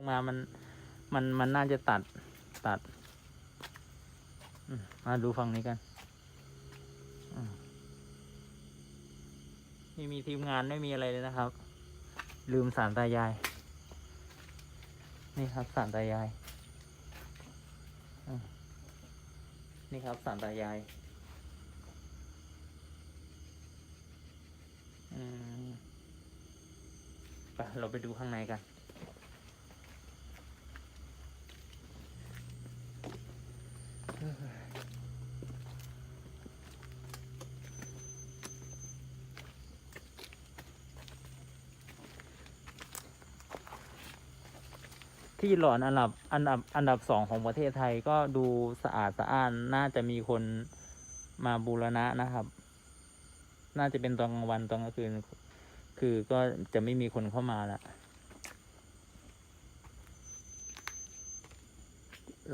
งมามันมันมันน่าจะตัดตัดมาดูฝั่งนี้กันไม่มีทีมงานไม่มีอะไรเลยนะครับ ลืมสารตายาย นี่ครับสารตายายนี่ครับสารตายายไปเราไปดูข้างในกัน ที่หลอนอันดับอันดับอันดับสองของประเทศไทยก็ดูสะอาดสะอ้านน่าจะมีคนมาบูรณะนะครับ น่าจะเป็นตอนกลางวันตอนกลางคืน คือก็จะไม่มีคนเข้ามาละ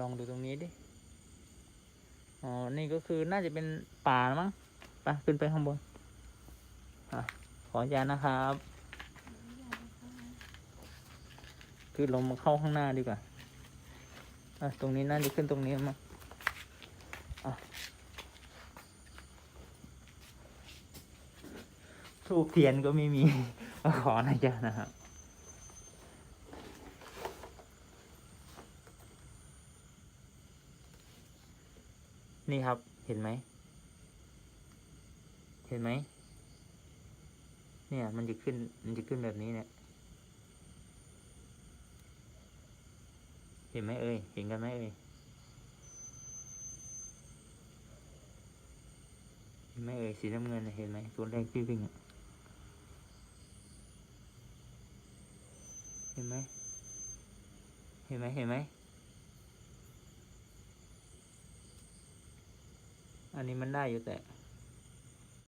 ลองดูตรงนี้ดิอ๋อ นี่ก็คือน่าจะเป็นป่ามั้งไปขึ้นไปข้างบนอะขออนุญาตนะครับ คือลงมาเข้าข้างหน้าดีกว่าอะตรงนี้น่าจะขึ้นตรงนี้มั้งอะทูบเทียนก็ไม่มีขออนุญาตนะครับนี่ครับ เห็นไหม เห็นไหม เนี่ย มันจะขึ้น มันจะขึ้นแบบนี้เนี่ย ห็นไหมเอ่ยเห็นกันไหมเอ่ยเห็นไหมเอ่ยสีน้ำเงินเห็นไหมตัวแรกที่วิ่งอะเห็นไหมเห็นไหมเห็นไหมอันนี้มันได้อยู่แต่